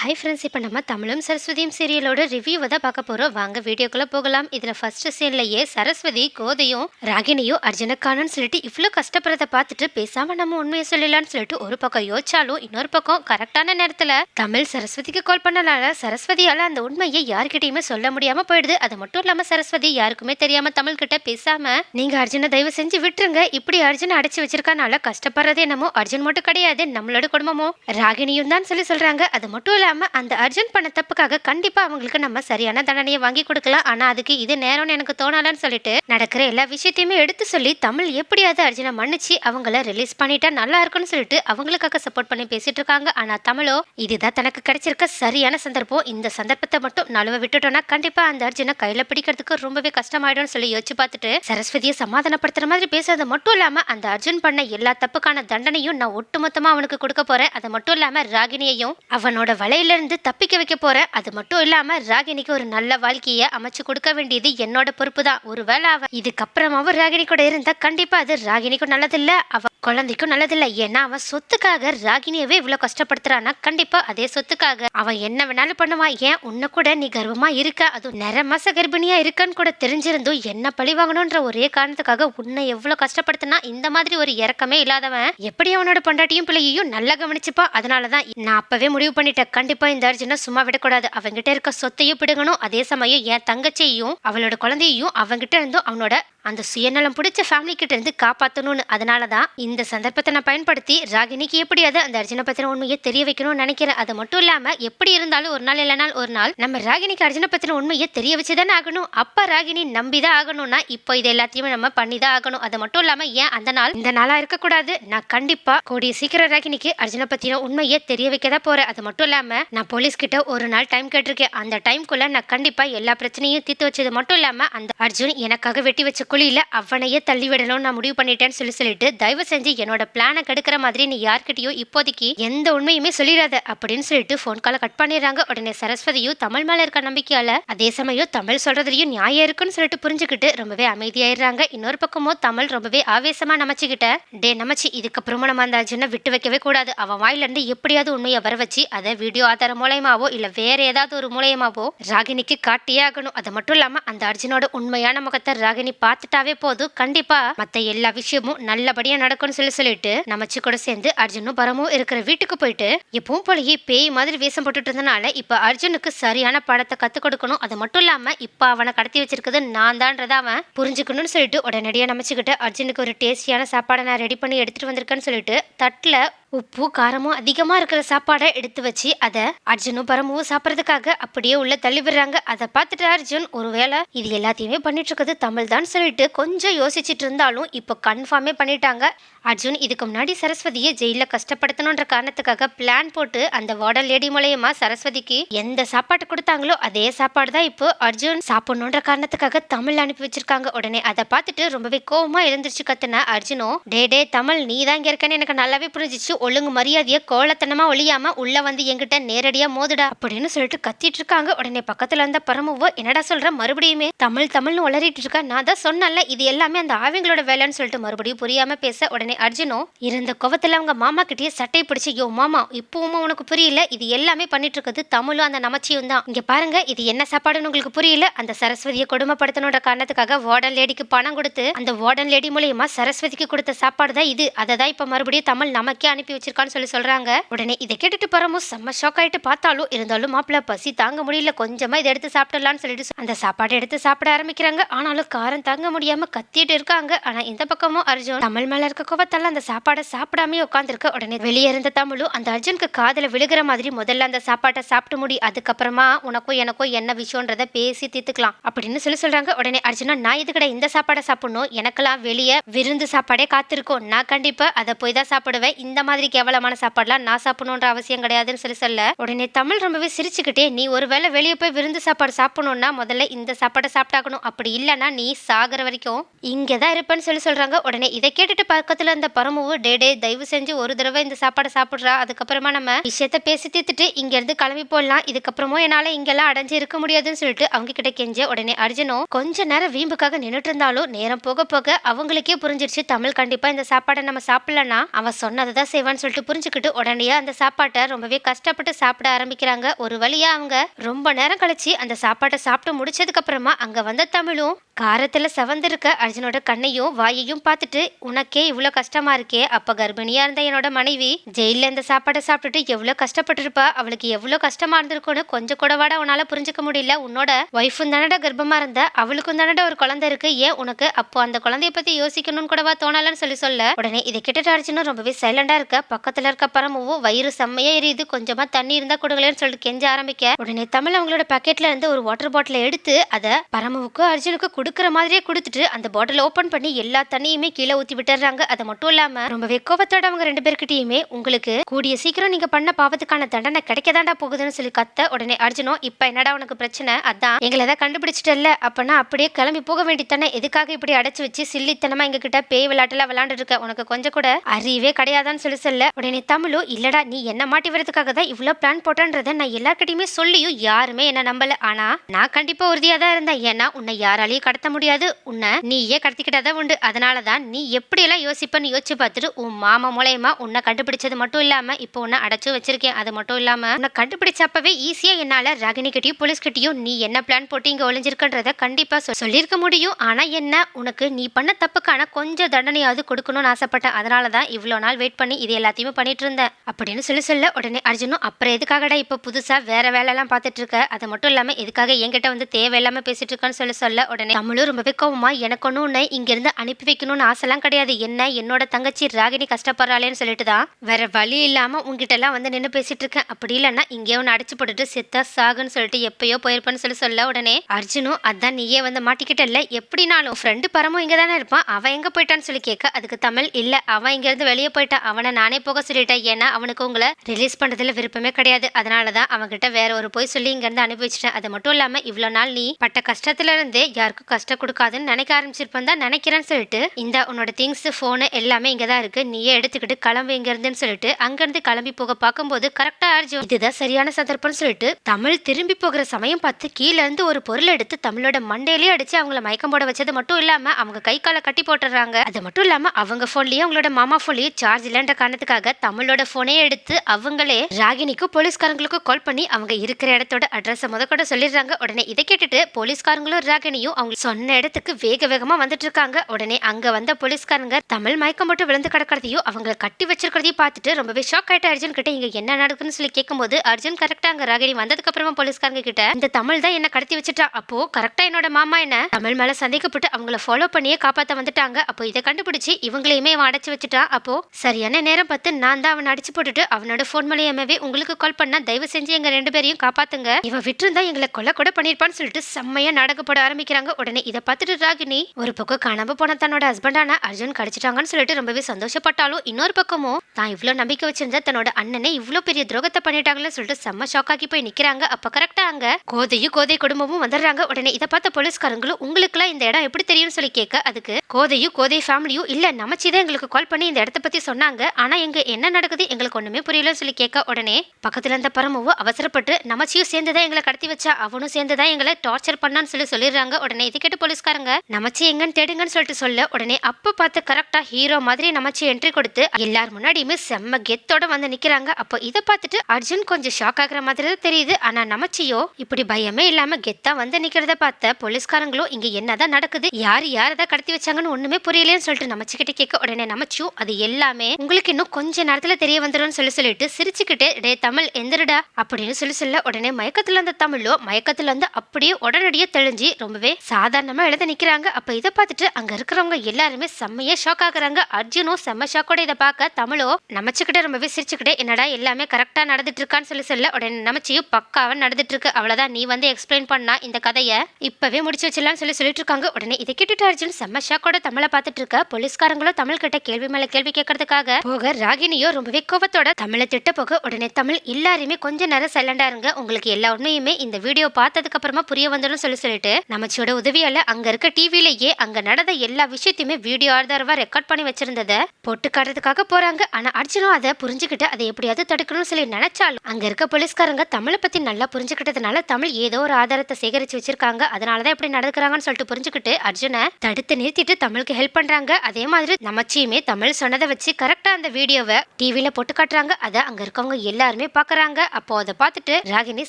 Hi friends இப்போ நம்ம தமிழும் சரஸ்வதியும் சீரியலோட ரிவ்யூவை தான் பார்க்க போகிறோம் வாங்க வீடியோக்குள்ளே போகலாம். இதில் ஃபர்ஸ்ட் சீன்லையே சரஸ்வதி கோதையும் ராகினியும் அர்ஜுனக்கானன்னு சொல்லிட்டு இவ்வளோ கஷ்டப்படுறத பார்த்துட்டு பேசாமல் நம்ம உண்மையை சொல்லலாம்னு சொல்லிட்டு ஒரு பக்கம் யோசிச்சாலும் இன்னொரு பக்கம் கரெக்டான நேரத்தில் தமிழ் சரஸ்வதிக்கு கால் பண்ணனால சரஸ்வதியால் அந்த உண்மையை யார்கிட்டயுமே சொல்ல முடியாமல் போயிடுது. அது மட்டும் இல்லாமல் சரஸ்வதி யாருக்குமே தெரியாமல் தமிழ்கிட்ட பேசாமல் நீங்கள் அர்ஜுனை தயவு செஞ்சு விட்டுருங்க. இப்படி அர்ஜுனை அடைச்சி வச்சிருக்கனால கஷ்டப்படுறது என்னமோ அர்ஜுன் மட்டும் கிடையாது நம்மளோட குடும்பமோ. ராகினியும் தான் சொல்லி சொல்கிறாங்க அது மட்டும் இல்லாமல் அந்த அர்ஜென்ட் பண்ண தப்புக்காக கண்டிப்பாக அவங்களுக்கு நம்ம சரியான தண்டனையை வாங்கி கொடுக்கலாம். ஆனால் அதுக்கு இது நேரம்னு எனக்கு தோணலன்னு சொல்லிட்டு நடக்கிற எல்லா விஷயத்தையுமே எடுத்து சொல்லி தமிழ் எப்படியாவது அர்ஜுனை மன்னிச்சு அவங்கள ரிலீஸ் பண்ணிட்டா நல்லா இருக்கும்னு சொல்லிட்டு அவங்களுக்காக சப்போர்ட் பண்ணி பேசிட்டு இருக்காங்க. ஆனால் தமிழோ இதுதான் தனக்கு கிடைச்சிருக்க சரியான சந்தர்ப்பம். இந்த சந்தர்ப்பத்தை மட்டும் நழுவ விட்டுட்டோம்னா கண்டிப்பாக அந்த அர்ஜுனை கையில் பிடிக்கிறதுக்கு ரொம்பவே கஷ்டமாயிடும்னு சொல்லி யோசிச்சு பார்த்துட்டு சரஸ்வதியை சமாதானப்படுத்துற மாதிரி பேசுறது மட்டும் இல்லாமல் அந்த அர்ஜுன் பண்ண எல்லா தப்புக்கான தண்டனையும் நான் ஒட்டுமொத்தமாக அவனுக்கு கொடுக்க போறேன். அது மட்டும் இல்லாமல் ராகினியையும் அவனோட வலை இருந்து தப்பிக்க வைக்க போறேன். அது மட்டும் இல்லாம ராகினிக்கு ஒரு நல்ல வாழ்க்கையை அமைச்சு கொடுக்க வேண்டியது என்னோட பொறுப்பு தான் ஒருவேளை அவன் இதுக்கப்புறமாவும் ராகினி கூட இருந்தா கண்டிப்பா அது ராகினிக்கும் நல்லதில்ல அவ குழந்தைக்கும் நல்லதில்ல. ஏன்னா அவன் சொத்துக்காக ராகினியவே இவ்வளவு கஷ்டப்படுத்துறான்னா கண்டிப்பா அதே சொத்துக்காக அவன் என்ன வேணாலும் பண்ணுவான் ஏன்? உன்னை கூட நீ கர்வமா இருக்க. அதுவும் நிற மாச கர்ப்பிணியா இருக்கன்னு கூட தெரிஞ்சிருந்தும் என்ன பழி வாங்கணும்ன்ற ஒரே காரணத்துக்காக உன்னை எவ்வளவு கஷ்டப்படுத்தினா இந்த மாதிரி ஒரு இறக்கமே இல்லாதவன். எப்படி அவனோட பொண்டாட்டியும் பிள்ளையையும் நல்லா கவனிச்சுப்பா. அதனாலதான் நான் அப்பவே முடிவு பண்ணிட்டேன். கண்டிப்பா இந்த அர்ஜுனை சும்மா விடக்கூடாது. அவங்கிட்ட இருக்க சொத்தையும் பிடுங்கணும். அதே சமயம் என் தங்கச்சியையும் அவளோட குழந்தையையும் அவங்கிட்ட இருந்தும் அவனோட அந்த சுயநலம் பிடிச்ச ஃபேமிலி கிட்ட இருந்து காப்பாற்றணும்னு அதனால தான் இந்த சந்தர்ப்பத்தை நான் பயன்படுத்தி ராகினிக்கு எப்படியாவது அந்த அர்ஜுனை பத்தின உண்மையை தெரிய வைக்கணும்னு நினைக்கிறேன். அது மட்டும் இல்லாம எப்படி இருந்தாலும் ஒரு நாள் இல்லைனால் ஒரு நாள் நம்ம ராகினிக்கு அர்ஜுனை பத்தின உண்மையை தெரிய வச்சுதானே ஆகணும். அப்ப ராகினி நம்பி தான் ஆகணும்னா இப்போ இது எல்லாத்தையுமே நம்ம பண்ணி தான் ஆகணும். அது மட்டும் இல்லாம ஏன் அந்த நாள் இந்த நாளா இருக்கக்கூடாது? நான் கண்டிப்பா கூடிய சீக்கிரம் ராகினிக்கு அர்ஜுனை பத்தின உண்மையை தெரிய வைக்க தான் போறேன். அது மட்டும் இல்லாம நான் போலீஸ்கிட்ட ஒரு நாள் டைம் கேட்டிருக்கேன். அந்த டைம்க்குள்ள நான் கண்டிப்பா எல்லா பிரச்சனையும் தீர்த்து வச்சது மட்டும் இல்லாம அந்த அர்ஜுன் எனக்காக வெட்டி வச்ச குழியில அவனையே தள்ளிவிடணும்னு நான் முடிவு பண்ணிட்டேன்னு சொல்லி சொல்லிட்டு தயவு செஞ்சு என்னோட பிளானை கெடுக்கிற மாதிரி நீ யார்கிட்டயோ இப்போதைக்கு எந்த உண்மையுமே சொல்லிடாத அப்படின்னு சொல்லிட்டு ஃபோன் காலை கட் பண்ணிடுறாங்க. உடனே சரஸ்வதியும் தமிழ் மேல இருக்க நம்பிக்கையால அதே சமயம் தமிழ் சொல்றதுலயும் நியாயம் இருக்குன்னு சொல்லிட்டு புரிஞ்சுக்கிட்டு ரொம்பவே அமைதியாயிடுறாங்க. இன்னொரு பக்கமோ தமிழ் ரொம்பவே ஆவேசமா நமச்சுக்கிட்ட. டே நமச்சு இதுக்கப்புறமா நம்ம அந்த அர்ஜுனை விட்டு வைக்கவே கூடாது. அவன் வாயிலிருந்து எப்படியாவது உண்மையை வர வச்சு அதை வீடியோ ஆதாரம் மூலயமாவோ இல்லை வேற ஏதாவது ஒரு மூலயமாவோ ராகினிக்கு காட்டியே ஆகணும் அது மட்டும் இல்லாம அந்த அர்ஜுனோட உண்மையான முகத்தை ராகினி பார்த்துட்டாவே போதும். கண்டிப்பா மத்த எல்லா விஷயமும் நல்லபடியா நடக்கும்னு சொல்லி சொல்லிட்டு நமச்சு கூட சேர்ந்து அர்ஜுனும் பரமும் இருக்கிற வீட்டுக்கு போயிட்டு எப்பவும் போலயே பேய் மாதிரி வேஷம் போட்டுட்டு இருந்தனால இப்ப அர்ஜுனுக்கு சரியான படத்தை கத்து கொடுக்கணும். அது மட்டும் இல்லாம இப்ப அவனை கடத்தி வச்சிருக்கிறது நான் தான்றத அவன் புரிஞ்சுக்கணும்னு சொல்லிட்டு உடனடியா நமச்சுக்கிட்டு அர்ஜுனுக்கு ஒரு டேஸ்டியான சாப்பாடை நான் ரெடி பண்ணி எடுத்துட்டு வந்திருக்கேன்னு சொல்லிட்டு தட்டுல உப்பு காரமும் அதிகமாக இருக்கிற சாப்பாடை எடுத்து வச்சு அதை அர்ஜுனும் பரமும் சாப்பிட்றதுக்காக அப்படியே உள்ள தள்ளி விடுறாங்க அதை பார்த்துட்டு அர்ஜுன் ஒருவேளை இது எல்லாத்தையுமே பண்ணிட்டு இருக்கிறது தமிழ் தான் சொல்லிட்டு கொஞ்சம் யோசிச்சுட்டு இருந்தாலும் இப்போ கன்ஃபார்மே பண்ணிட்டாங்க. அர்ஜுன் இதுக்கு முன்னாடி சரஸ்வதியை ஜெயிலில் கஷ்டப்படுத்தணுன்ற காரணத்துக்காக பிளான் போட்டு அந்த வார்டன் லேடி மூலயமா சரஸ்வதிக்கு எந்த சாப்பாடு கொடுத்தாங்களோ அதே சாப்பாடு தான் இப்போ அர்ஜுன் சாப்பிடணுன்ற காரணத்துக்காக தமிழ் அனுப்பி வச்சிருக்காங்க. உடனே அதை பார்த்துட்டு ரொம்பவே கோவமாக எழுந்திருச்சு கத்துன அர்ஜுனும் டே டே தமிழ் நீ தான் இங்க இருக்கன்னு எனக்கு நல்லாவே புரிஞ்சிச்சு. ஒழுங்கு மரியாதையை கோலத்தனமா ஒழியாம உள்ள வந்து என்கிட்ட நேரடியாக மோதுடா அப்படின்னு சொல்லிட்டு கத்திட்டு இருக்காங்க உடனே பக்கத்துல இருந்த பரமுவோ என்னடா சொல்கிற மறுபடியுமே தமிழ் தமிழ்னு உளறிட்டு இருக்கா. நான் தான் சொன்னல இது எல்லாமே அந்த ஆவிங்களோட வேலைன்னு சொல்லிட்டு மறுபடியும் புரியாமல் பேச உடனே அர்ஜுனோ இருந்த கோவத்தில் அவங்க மாமா கிட்டேயே சட்டை பிடிச்சி யோ மாமா இப்பவும் உனக்கு புரியல? இது எல்லாமே பண்ணிட்டு இருக்கிறது தமிழும் அந்த நமச்சியும் தான். இங்கே பாருங்க இது என்ன சாப்பாடுன்னு உங்களுக்கு புரியல? அந்த சரஸ்வதியை கொடுமைப்படுத்தணுன்ற காரணத்துக்காக வார்டன் லேடிக்கு பணம் கொடுத்து அந்த வார்டன் லேடி மூலியமா சரஸ்வதிக்கு கொடுத்த சாப்பாடு தான் இது. அதை தான் இப்போ மறுபடியும் தமிழ் நமக்கே அனுப்பி வச்சிருக்கான்னு சொல்லி சொல்றாங்க. உடனே இதை கேட்டுட்டு பரமும் செம்ம ஷாக் ஆயிட்டு பார்த்தாலும் இருந்தாலும் மாப்பிள்ள பசி தாங்க முடியல கொஞ்சமா இதை எடுத்து சாப்பிடலாம்னு சொல்லிட்டு அந்த சாப்பாடை எடுத்து சாப்பிட ஆரம்பிக்கிறாங்க. ஆனாலும் காரம் தாங்க முடியாம கத்திட்டு இருக்காங்க. ஆனா இந்த பக்கமும் அர்ஜுன் தமிழ் மேல இருக்க கோவத்தால அந்த சாப்பாடை சாப்பிடாம உட்காந்துருக்க உடனே வெளியே இருந்த தமிழும் அந்த அர்ஜுனுக்கு காதல விழுகிற மாதிரி முதல்ல அந்த சாப்பாட்டை சாப்பிட்டு முடி அதுக்கப்புறமா உனக்கும் எனக்கும் என்ன விஷயம்ன்றத பேசி தீர்த்துக்கலாம் அப்படின்னு சொல்லி சொல்றாங்க. உடனே அர்ஜுனா நான் இதுக்கட இந்த சாப்பாடை சாப்பிடணும்? எனக்கெல்லாம் வெளியே விருந்து சாப்பாடே காத்திருக்கும். நான் கண்டிப்பா அதை போய் தான் சாப்பிடுவேன். இந்த மாதிரி கேவலமான சாப்பாடுலாம் நான் சாப்பிடணுன்ற அவசியம் கிடையாதுன்னு சொல்லி சொல்ல. உடனே தமிழ் ரொம்பவே சிரிச்சுக்கிட்டே நீ ஒருவேளை வெளியே போய் விருந்து சாப்பாடு சாப்பிடணும்னா முதல்ல இந்த சாப்பாடை சாப்பிட்டாக்கணும் அப்படி இல்லைன்னா நீ சாகிற வரைக்கும் இங்கே தான் இருப்பேன்னு சொல்லி சொல்றாங்க. உடனே இதை கேட்டுட்டு பக்கத்துல இந்த பரமுவு டே டே தயவு செஞ்சு ஒரு தடவை இந்த சாப்பாடை சாப்பிட்றா. அதுக்கப்புறமா நம்ம விஷயத்த பேசி தீர்த்துட்டு இங்க இருந்து கிளம்பி போடலாம் இதுக்கப்புறமும் என்னால இங்கெல்லாம் அடைஞ்சு இருக்க முடியாதுன்னு சொல்லிட்டு அவங்க கிட்ட கெஞ்ச உடனே அர்ஜுனும் கொஞ்ச நேரம் வீம்புக்காக நின்றுட்டு இருந்தாலும் நேரம் போக போக அவங்களுக்கே புரிஞ்சிருச்சு. தமிழ் கண்டிப்பா இந்த சாப்பாடை நம்ம சாப்பிடலன்னா அவன் சொன்னதை தான் செய்வான். சாப்பிடுவான்னு சொல்லிட்டு புரிஞ்சுக்கிட்டு உடனே அந்த சாப்பாட்டை ரொம்பவே கஷ்டப்பட்டு சாப்பிட ஆரம்பிக்கிறாங்க. ஒரு வழியா அவங்க ரொம்ப நேரம் கழிச்சு அந்த சாப்பாட்டை சாப்பிட்டு முடிச்சதுக்கு அப்புறமா அங்க வந்த தமிழும் காரத்துல செவந்திருக்க அர்ஜுனோட கண்ணையும் வாயையும் பார்த்துட்டு உனக்கே இவ்வளோ கஷ்டமா இருக்கே. அப்ப கர்ப்பிணியா இருந்த என்னோட மனைவி ஜெயில இந்த சாப்பாடை சாப்பிட்டுட்டு எவ்வளவு கஷ்டப்பட்டிருப்பா. அவளுக்கு எவ்வளவு கஷ்டமா இருந்திருக்கும்னு கொஞ்சம் கூட வாட உன்னால புரிஞ்சுக்க முடியல. உன்னோட ஒய்ஃபும் தானடா கர்ப்பமா இருந்த. அவளுக்கும் தானடா ஒரு குழந்தை இருக்கு. ஏன் உனக்கு அப்போ அந்த குழந்தைய பத்தி யோசிக்கணும்னு கூடவா தோணலன்னு சொல்லி சொல்ல? உடனே இதை கிட்ட அர்ஜுனும் ரொம்பவே சைலண்டா இருக்க. பக்கத்துல இருக்க பரமவும் வயிறு செம்மையா எரியுது. கொஞ்சமா தண்ணி இருந்தா கொடுங்களேன்னு சொல்லிட்டு கெஞ்ச ஆரம்பிக்க. உடனே தமிழ் அவங்களோட பாக்கெட்ல இருந்து ஒரு வாட்டர் பாட்டிலை எடுத்து அதை பரமவுக்கும் அர்ஜுனுக்கும் கொடுக்குற மாதிரியே கொடுத்துட்டு அந்த பாட்டில் ஓபன் பண்ணி எல்லா தண்ணியுமே கீழே ஊத்தி விட்டுறாங்க. அது மட்டும் இல்லாம ரொம்பவே கோபத்தோட அவங்க ரெண்டு பேர்கிட்டயுமே உங்களுக்கு கூடிய சீக்கிரம் நீங்க பண்ண பாவத்துக்கான தண்டனை கிடைக்கதாண்டா போகுதுன்னு சொல்லி கத்த உடனே அர்ஜுனும் இப்ப என்னடா உனக்கு பிரச்சனை? அதான் எங்களை ஏதாவது கண்டுபிடிச்சிட்டல்ல. அப்பனா அப்படியே கிளம்பி போக வேண்டித்தானே எதுக்காக இப்படி அடைச்சு வச்சு சில்லித்தனமா எங்க கிட்ட பேய் விளையாட்டுல விளையாண்டு இருக்க? உனக்கு கொஞ்சம் கூட அறிவே கிடையாதான்னு சொல்லி சொல்ல உடனே தமிழோ இல்லடா நீ என்ன மாட்டி வரதுக்காக தான் இவ்வளவு பிளான் போட்டன்றதை நான் எல்லார்கிட்டயுமே சொல்லியும் யாருமே என்ன நம்பல. ஆனா நான் கண்டிப்பா உறுதியா தான் இருந்தேன். ஏன்னா உன்னை யாராலையும் கடத்த முடியாது. உன்னை நீயே கடத்திக்கிட்டதான் உண்டு. அதனால தான் நீ எப்படியெல்லாம் யோசிப்பன்னு யோசிச்சு பார்த்துட்டு உன் மாமா மூலயமா உன்னை கண்டுபிடிச்சது மட்டும் இல்லாம இப்போ உன்னை அடைச்சு வச்சிருக்கேன். அது மட்டும் இல்லாம உன்னை கண்டுபிடிச்சப்பவே ஈஸியா என்னால ரகினி கிட்டயும் போலீஸ் கிட்டயும் நீ என்ன பிளான் போட்டு இங்க ஒளிஞ்சிருக்கன்றத கண்டிப்பா சொல்லியிருக்க முடியும். ஆனா என்ன? உனக்கு நீ பண்ண தப்புக்கான கொஞ்சம் தண்டனையாவது கொடுக்கணும்னு ஆசைப்பட்டேன். அதனால தான் இவ்வளோ நாள் வெயிட் பண்ணி இது எல்லாத்தையுமே பண்ணிட்டு இருந்தேன் அப்படின்னு சொல்லி சொல்ல உடனே அர்ஜுனும் அப்புறம் எதுக்காகடா இப்போ புதுசா வேற வேலையெல்லாம் பார்த்துட்டு இருக்க அது மட்டும் இல்லாம எதுக்காக என்கிட்ட வந்து தேவையில்லாம பேசிட்டு இருக்கான்னு சொல்லி சொல்ல உடனே தமிழும் ரொம்பவே கோவமா எனக்கு ஒன்றும் உன்னை இங்க இருந்து அனுப்பி வைக்கணும்னு ஆசைலாம் கிடையாது. என்ன என்னோட தங்கச்சி ராகினி கஷ்டப்படுறாளேன்னு சொல்லிட்டு தான் வேற வழி இல்லாம உங்ககிட்ட எல்லாம் வந்து நின்று பேசிட்டு இருக்கேன் அப்படி இல்லைன்னா இங்கே ஒன்று அடிச்சு போட்டுட்டு செத்தா சாகுன்னு சொல்லிட்டு எப்பயோ போயிருப்பேன்னு சொல்லி சொல்ல உடனே அர்ஜுனும் அதான் நீயே வந்து மாட்டிக்கிட்டல்ல எப்படினாலும் ஃப்ரெண்டு பரமும் இங்க தானே இருப்பான். அவன் எங்க போயிட்டான்னு சொல்லி கேட்க அதுக்கு தமிழ் இல்ல. அவன் இங்க இருந்து வெளியே போயிட்டான் அவனை நானே போக சொல்லிட்டேன். ஏன்னா அவனுக்கு உங்களை ரிலீஸ் பண்ணுறதுல விருப்பமே கிடையாது. அதனால தான் அவன்கிட்ட வேற ஒரு போய் சொல்லி இங்கேருந்து அனுப்பி வச்சிட்டேன் அது மட்டும் இல்லாமல் இவ்வளோ நாள் நீ பட்ட கஷ்டத்துல இருந்தே யாருக்கும் கஷ்டம் கொடுக்காதுன்னு நினைக்க ஆரம்பிச்சிருப்பேன் தான் நினைக்கிறேன்னு சொல்லிட்டு இந்த உன்னோட திங்ஸ் ஃபோனு எல்லாமே இங்கே தான் இருக்கு. நீயே எடுத்துக்கிட்டு கிளம்பு இங்கேருந்துன்னு சொல்லிட்டு அங்கேருந்து கிளம்பி போக பார்க்கும்போது கரெக்டாக ஆர்ஜி இதுதான் சரியான சந்தர்ப்பம்னு சொல்லிட்டு தமிழ் திரும்பி போகிற சமயம் பார்த்து கீழே இருந்து ஒரு பொருள் எடுத்து தமிழோட மண்டையிலேயே அடிச்சு அவங்கள மயக்கம் போட வச்சது மட்டும் இல்லாமல் அவங்க கை காலை கட்டி போட்டுறாங்க அது மட்டும் இல்லாமல் அவங்க ஃபோன்லேயே அவங்களோட மாமா ஃபோன்லேயே சார்ஜ் இல்லைன்ற காரணத்துக்காக தமிழோட ஃபோனே எடுத்து அவங்களே ராகினிக்கும் போலீஸ்காரங்களுக்கும் கால் பண்ணி அவங்க இருக்கிற இடத்தோட அட்ரஸ் முதக்கூட சொல்லிடுறாங்க. உடனே இதை கேட்டுட்டு போலீஸ்காரங்களும் ராகினியும் அவங்க சொன்ன இடத்துக்கு வேக வேகமா வந்துட்டு இருக்காங்க. உடனே அங்க வந்த போலீஸ்காரங்க தமிழ் மயக்கம் போட்டு விழுந்து கிடக்கிறதையும் அவங்கள கட்டி வச்சிருக்கிறதையும் பார்த்துட்டு ரொம்பவே ஷாக் ஆயிட்ட அர்ஜுன் கிட்ட இங்க என்ன நடக்குதுன்னு சொல்லி கேட்கும்போது அர்ஜுன் கரெக்டா அங்க ராகினி வந்ததுக்கு அப்புறமா போலீஸ்காரங்க கிட்ட இந்த தமிழ் தான் என்ன கடத்தி வச்சுட்டா? அப்போ கரெக்டா என்னோட மாமா என்ன? தமிழ் மேல சந்தேகப்பட்டு அவங்கள ஃபாலோ பண்ணியே காப்பாத்த வந்துட்டாங்க. அப்போ இதை கண்டுபிடிச்சு இவங்களையுமே அவன் அடைச்சு வச்சுட்டான் அப்போ சரியான நேரம் பார்த்து நான் தான் அவனை அடிச்சு போட்டுட்டு அவனோட ஃபோன் மூலியமாவே உங்களுக்கு கால் பண்ணா தயவு செஞ்சு எங்க ரெண்டு பேரையும் காப்பாத்துங்க. இவன் விட்டுருந்தா எங்களை கொலை கூட பண்ணிருப்பான்னு சொல்லிட்டு செம்மையா நாடகப்பட ஆரம்பிக்கிறாங்க. உடனே இதை பார்த்துட்டு ராகினி ஒரு பக்கம் காணாம போன தன்னோட ஹஸ்பண்டான அர்ஜுன் கிடைச்சிட்டாங்கன்னு சொல்லிட்டு ரொம்பவே சந்தோஷப்பட்டாலும் இன்னொரு பக்கமும் தான் இவ்வளோ நம்பிக்கை வச்சிருந்தா தன்னோட அண்ணனை இவ்வளோ பெரிய துரோகத்தை பண்ணிட்டாங்கன்னு சொல்லிட்டு செம்ம ஷாக்காக்கி போய் நிக்கிறாங்க. அப்ப கரெக்டா அங்க கோதையும் கோதை குடும்பமும் வந்துடுறாங்க. உடனே இதை பார்த்த போலீஸ்காரங்களும் உங்களுக்குலாம் இந்த இடம் எப்படி தெரியும்னு சொல்லி கேட்க அதுக்கு கோதையும் கோதை ஃபேமிலியும் இல்ல நமச்சி தான் எங்களுக்கு கால் பண்ணி இந்த இடத்த பத்தி சொன்னாங்க. ஆனால் எங்க என்ன நடக்குது எங்களுக்கு ஒன்றுமே புரியலன்னு சொல்லி கேட்க உடனே பக்கத்துல இருந்த பரமவும் அவசரப்பட்டு நமச்சியும் சேர்ந்துதான் எங்களை கடத்தி வச்சா அவனும் சேர்ந்துதான் எங்களை டார்ச்சர் பண்ணான்னு சொல்லி சொல்லிடுறாங்க. உடனே இது கேட்டு போலீஸ்காரங்க நமச்சி எங்கன்னு தேடுங்கன்னு சொல்லிட்டு சொல்ல. உடனே அப்போ பார்த்து கரெக்டாக ஹீரோ மாதிரி நமச்சி என்ட்ரி கொடுத்து எல்லார் முன்னாடியுமே செம்ம கெத்தோட வந்து நிக்கிறாங்க. அப்போ இதை பார்த்துட்டு அர்ஜுன் கொஞ்சம் ஷாக் ஆகுற மாதிரி தான் தெரியுது. ஆனால் நமச்சியோ இப்படி பயமே இல்லாம கெத்தா வந்து நிக்கிறத பார்த்த போலீஸ்காரங்களும் இங்க என்னதான் நடக்குது? யார் யாரதா கடத்தி வச்சாங்கன்னு ஒன்றுமே புரியலன்னு சொல்லிட்டு நமச்சிக்கிட்ட கேட்க உடனே நமச்சியும் அது எல்லாமே உங்களுக்கு இன்னும் கொஞ்ச நேரத்துல தெரிய வந்துடும் சொல்லி சொல்லிட்டு சிரிச்சுக்கிட்டு டே தமிழ் எந்திரடா அப்படின்னு சொல்லி சொல்ல உடனே மயக்கத்துல இருந்த தமிழோ மயக்கத்துல இருந்து அப்படியே உடனடியே தெளிஞ்சு ரொம்பவே சாதாரணமா எழுத நிக்கிறாங்க. அப்ப இதை பார்த்துட்டு அங்க இருக்கிறவங்க எல்லாருமே செம்மையா ஷாக் ஆகுறாங்க. அர்ஜுனும் செம்ம ஷாக்கோட இதை பார்க்க தமிழோ நமச்சுக்கிட்டே ரொம்பவே சிரிச்சுக்கிட்டே என்னடா எல்லாமே கரெக்டா நடந்துட்டு இருக்கான்னு சொல்லி சொல்ல உடனே நமச்சியும் பக்காவா நடந்துட்டு இருக்கு. அவ்வளவுதான் நீ வந்து எக்ஸ்பிளைன் பண்ணா இந்த கதையை இப்பவே முடிச்சு வச்சிடலாம்னு சொல்லி சொல்லிட்டு இருக்காங்க. உடனே இதை கேட்டுட்டு அர்ஜுன் செம்ம ஷாக்கோட தமிழை பார்த்துட்டு இருக்க. போலீஸ்காரங்களும் தமிழ் கிட்ட கேள்வி மேல கேள்வி கேட்கறதுக்காக போக ராகினியோ ரொம்பவே கோபத்தோட தமிழை திட்ட போக உடனே தமிழ் எல்லாருமே கொஞ்ச நேரம் சைலண்டா இருங்க. உங்களுக்கு எல்லா உண்மையுமே இந்த வீடியோ பார்த்ததுக்கு அப்புறமா புரிய வந்துடும் சொல்லி சொல்லிட்டு நமச்சியோட உதவியால அங்க இருக்க டிவிலேயே அங்க நடந்த எல்லா விஷயத்தையுமே வீடியோ ஆதாரவா ரெக்கார்ட் பண்ணி வச்சிருந்தத போட்டு காட்டுறதுக்காக போறாங்க. ஆனா அர்ஜுனும் அதை புரிஞ்சுக்கிட்டு அதை எப்படியாவது தடுக்கணும்னு சொல்லி நினைச்சாலும் அங்க இருக்க போலீஸ்காரங்க தமிழை பத்தி நல்லா புரிஞ்சுக்கிட்டதுனால தமிழ் ஏதோ ஒரு ஆதாரத்தை சேகரிச்சு வச்சிருக்காங்க. அதனாலதான் இப்படி நடக்கிறாங்கன்னு சொல்லிட்டு புரிஞ்சுக்கிட்டு அர்ஜுனை தடுத்து நிறுத்திட்டு தமிழுக்கு ஹெல்ப் பண்றாங்க. அதே மாதிரி நமச்சியுமே தமிழ் சொன்னதை வச்சு கரெக்டா அந்த வீடியோவை டிவியில போட்டு காட்டுறாங்க. அதை அங்க இருக்கவங்க எல்லாருமே பாக்குறாங்க. அப்போ அதை பார்த்துட்டு ராகினி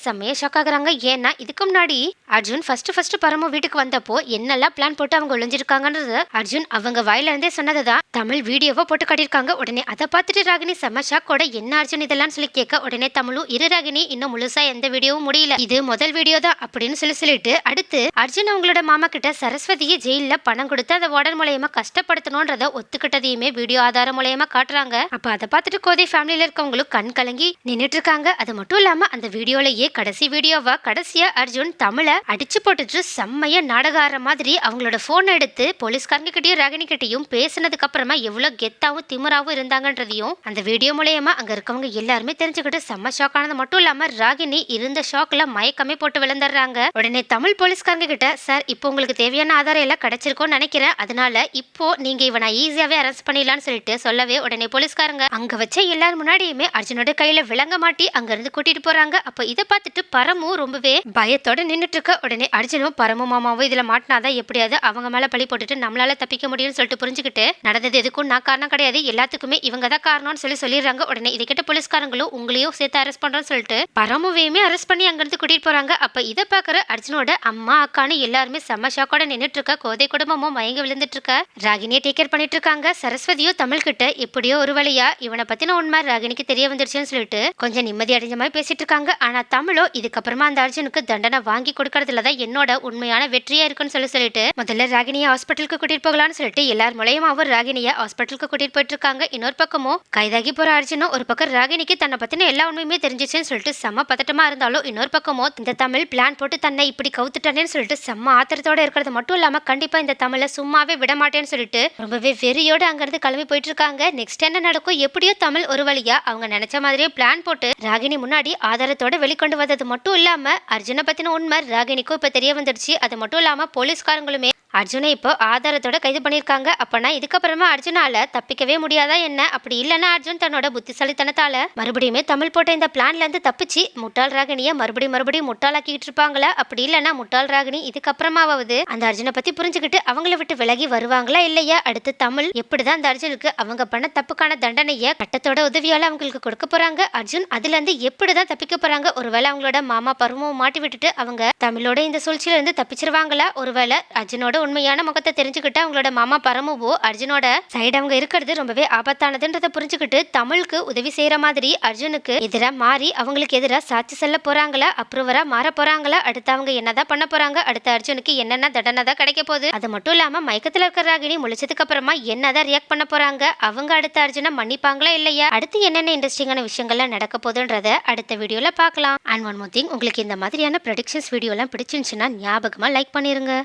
செம்மையா ஷாக் ஆகுறாங்க. ஏன்னா இதுக்கு முன்னாடி அர்ஜுன் ஃபர்ஸ்ட் ஃபர்ஸ்ட் பரமு வீட்டுக்கு வந்தப்போ என்னெல்லாம் பிளான் போட்டு அவங்க ஒளிஞ்சிருக்காங்கன்றது அர்ஜுன் அவங்க வாயில இருந்தே சொன்னதுதான் தமிழ் வீடியோவா போட்டு காட்டியிருக்காங்க. உடனே அதை பார்த்துட்டு ராகினி செம்ம ஷாக்கோட என்ன அர்ஜுன் இதெல்லாம் சொல்லி கேட்க? உடனே தமிழும் இரு ராகினி இன்னும் முழுசா எந்த வீடியோவும் முடியல. இது முதல் வீடியோ தான் அப்படின்னு சொல்லி சொல்லிட்டு அடுத்து அர்ஜுன் அவங்களோட மாமா கிட்ட சரஸ்வதியை ஜெயில பணம் கொடுத்து அதை உடல் மூலயமா கஷ்டப்படுத்தணும்ன்றத ஒத்துக்கிட்டதையுமே வீடியோ ஆதாரம் மூலயமா காட்டுறாங்க. அப்ப அதை பார்த்துட்டு கோதை ஃபேமிலியில இருக்கவங்களும் கண் கலங்கி நின்றுட்டு இருக்காங்க அது மட்டும் இல்லாம அந்த வீடியோலயே கடைசி வீடியோவா கடைசியா அர்ஜுன் தமிழை அடிச்சு போட்டுட்டு செம்மைய நாடகார மாதிரி அவங்களோட போன் எடுத்து போலீஸ்காரங்க கிட்டயும் ராகினி கிட்டயும் பேசினதுக்கு அப்புறமா எவ்வளவு கெத்தாவும் திமிராவும் இருந்தாங்கன்றதையும் அந்த வீடியோ மூலயமா அங்க இருக்கவங்க எல்லாருமே தெரிஞ்சுக்கிட்டு செம்ம ஷாக் ஆனது. மட்டும் இல்லாம ராகினி இருந்த ஷாக்ல மயக்கமே போட்டு விழுந்துடுறாங்க. உடனே தமிழ் போலீஸ்காரங்க கிட்ட சார் இப்போ உங்களுக்கு தேவையான ஆதாரம் எல்லாம் கிடைச்சிருக்கோம்னு நினைக்கிறேன். அதனால இப்போ நீங்க இவனை ஈஸியாவே அரெஸ்ட் பண்ணிடலாம்னு சொல்லிட்டு சொல்லவே உடனே போலீஸ்காரங்க. அங்க வச்ச எல்லாரும் முன்னாடியுமே அர்ஜுனோட கையில விளங்க மாட்டி அங்க இருந்து கூட்டிட்டு போறாங்க. அப்ப இதை பார்த்துட்டு பரமும் ரொம்பவே பயத்தோட நின்னுட்டு இருக்க உடனே அர்ஜுனும் பரமு மாமாவும் இதுல மாட்டினாதான் எப்படியாவது அவங்க மேல பழி போட்டுட்டு நம்மளால தப்பிக்க முடியும்னு சொல்லிட்டு புரிஞ்சுக்கிட்டு நடந்தது எதுக்கும் நான் காரணம் கிடையாது. எல்லாத்துக்குமே இவங்க தான் காரணம்னு சொல்லி சொல்லிடுறாங்க. உடனே இதை கேட்ட போலீஸ்காரங்களும் உங்களையும் சேர்த்து அரெஸ்ட் பண்றோம்னு சொல்லிட்டு பரமுவையுமே அரெஸ்ட் பண்ணி அங்கிருந்து கூட்டிட்டு போறாங்க. அப்ப இதை பாக்குற அர்ஜுனோட அம்மா அக்கான்னு எல்லாருமே செம்ம ஷாக்கோட நின்னுட்டு இருக்க கோதை குடும்பமும் மயங்கி விழுந்துட்டு இருக்க ராகினியை டேக் கேர் பண்ணிட்டு இருக்காங்க. சரஸ்வதியும் தமிழ் கிட்ட எப்படியோ ஒரு வழியா இவனை பத்தின உண்மை ராகினிக்கு தெரிய வந்துருச்சுன்னு சொல்லிட்டு கொஞ்சம் நிம்மதி அடைஞ்ச மாதிரி பேசிட்டு இருக்காங்க. ஆனா தமிழோ இதுக்கப்புறமா அந்த அர்ஜுனுக்கு தண்டனை வாங்கி கொடுக்கறதுல தான் என்னோட உண்மையான வெற்றியா இருக்குன்னு சொல்லி சொல்லிட்டு முதல்ல ராகினியை ஹாஸ்பிட்டலுக்கு கூட்டிட்டு போகலாம்னு சொல்லிட்டு எல்லார் மூலயமாவும் ராகினியை ஹாஸ்பிட்டலுக்கு கூட்டிட்டு போயிட்டு இருக்காங்க. இன்னொரு பக்கமும் கைதாகி போற அர்ஜுனும் ஒரு பக்கம் ராகினிக்கு தன்னை பத்தின எல்லா உண்மையுமே தெரிஞ்சிச்சுன்னு சொல்லிட்டு செம்ம பதட்டமா இருந்தாலும் இன்னொரு பக்கமும் இந்த தமிழ் பிளான் போட்டு தன்னை இப்படி கவுத்துட்டானேன்னு சொல்லிட்டு செம்ம ஆத்திரத்தோட இருக்கிறது மட்டும் இல்லாம கண்டிப்பா இந்த தமிழை சும்மாவே விட மாட்டேன்னு சொல்லிட்டு ரொம்பவே வெறியோட அங்கிருந்து கிளம்பி போயிட்டு இருக்காங்க. நெக்ஸ்ட் என்ன நடக்கும்? எப்படியோ தமிழ் ஒரு வழியா அவங்க நினைச்ச மாதிரியே பிளான் போட்டு ராகினி முன்னாடி ஆதாரத்தோட வெளிக்கொண்டு வந்தது மட்டும் இல்லாம அர்ஜுனை பத்தின உண்மை ராகினிக்கும் இப்ப தெரிய வந்துடுச்சு. அது மட்டும் இல்லாம போலீஸ்காரங்களுமே அர்ஜுனை இப்போ ஆதாரத்தோட கைது பண்ணியிருக்காங்க. அப்பனா இதுக்கப்புறமா அர்ஜுனால தப்பிக்கவே முடியாதா என்ன? அப்படி இல்லைன்னா அர்ஜுன் தன்னோட புத்திசாலித்தனத்தால மறுபடியுமே தமிழ் போட்ட இந்த பிளான்ல இருந்து தப்பிச்சு முட்டாள் ராகினிய மறுபடியும் மறுபடியும் முட்டாளாக்கிட்டு இருப்பாங்களா? அப்படி இல்லைன்னா முட்டாள் ராகினி இதுக்கப்புறமாவது அந்த அர்ஜுனை பத்தி புரிஞ்சுக்கிட்டு அவங்கள விட்டு விலகி வருவாங்களா இல்லையா? அடுத்து தமிழ் எப்படிதான் அந்த அர்ஜுனுக்கு அவங்க பண்ண தப்புக்கான தண்டனைய கட்டத்தோட உதவியால அவங்களுக்கு கொடுக்க போறாங்க? அர்ஜுன் அதுல இருந்து எப்படிதான் தப்பிக்க போறாங்க? ஒருவேளை அவங்களோட மாமா பருவமும் மாட்டி விட்டுட்டு அவங்க தமிழோட இந்த சூழ்ச்சியில இருந்து தப்பிச்சிருவாங்களா? ஒருவேளை அர்ஜுனோட உண்மையான முகத்தை தெரிஞ்சுக்கிட்டு அவங்களோட மாமா பரமுவோ அர்ஜுனோட சைடு அவங்க இருக்கிறது ரொம்பவே ஆபத்தானதுன்றதை புரிஞ்சுக்கிட்டு தமிழுக்கு உதவி செய்யற மாதிரி அர்ஜுனுக்கு எதிராக மாறி அவங்களுக்கு எதிராக சாட்சி செல்ல போறாங்களா அப்ரூவரா மாற போறாங்களா அடுத்து அவங்க என்னதான் பண்ண போறாங்க அடுத்த அர்ஜுனுக்கு என்னென்ன தண்டனை தான் கிடைக்க போகுது? அது மட்டும் இல்லாம மயக்கத்துல இருக்கிற ராகினி முழிச்சதுக்கு அப்புறமா என்னதான் ரியாக்ட் பண்ண போறாங்க அவங்க அடுத்த அர்ஜுனை மன்னிப்பாங்களா இல்லையா? அடுத்து என்னென்ன இன்ட்ரெஸ்டிங்கான விஷயங்கள்லாம் நடக்க போதுன்றத அடுத்த வீடியோல பார்க்கலாம். அண்ட் ஒன் மோர் திங் உங்களுக்கு இந்த மாதிரியான ப்ரொடிக்ஷன்ஸ் வீடியோலாம் பிடிச்சிருந்துச்சுன்னா ஞாபகமாக லைக் பண்ணிருங்க.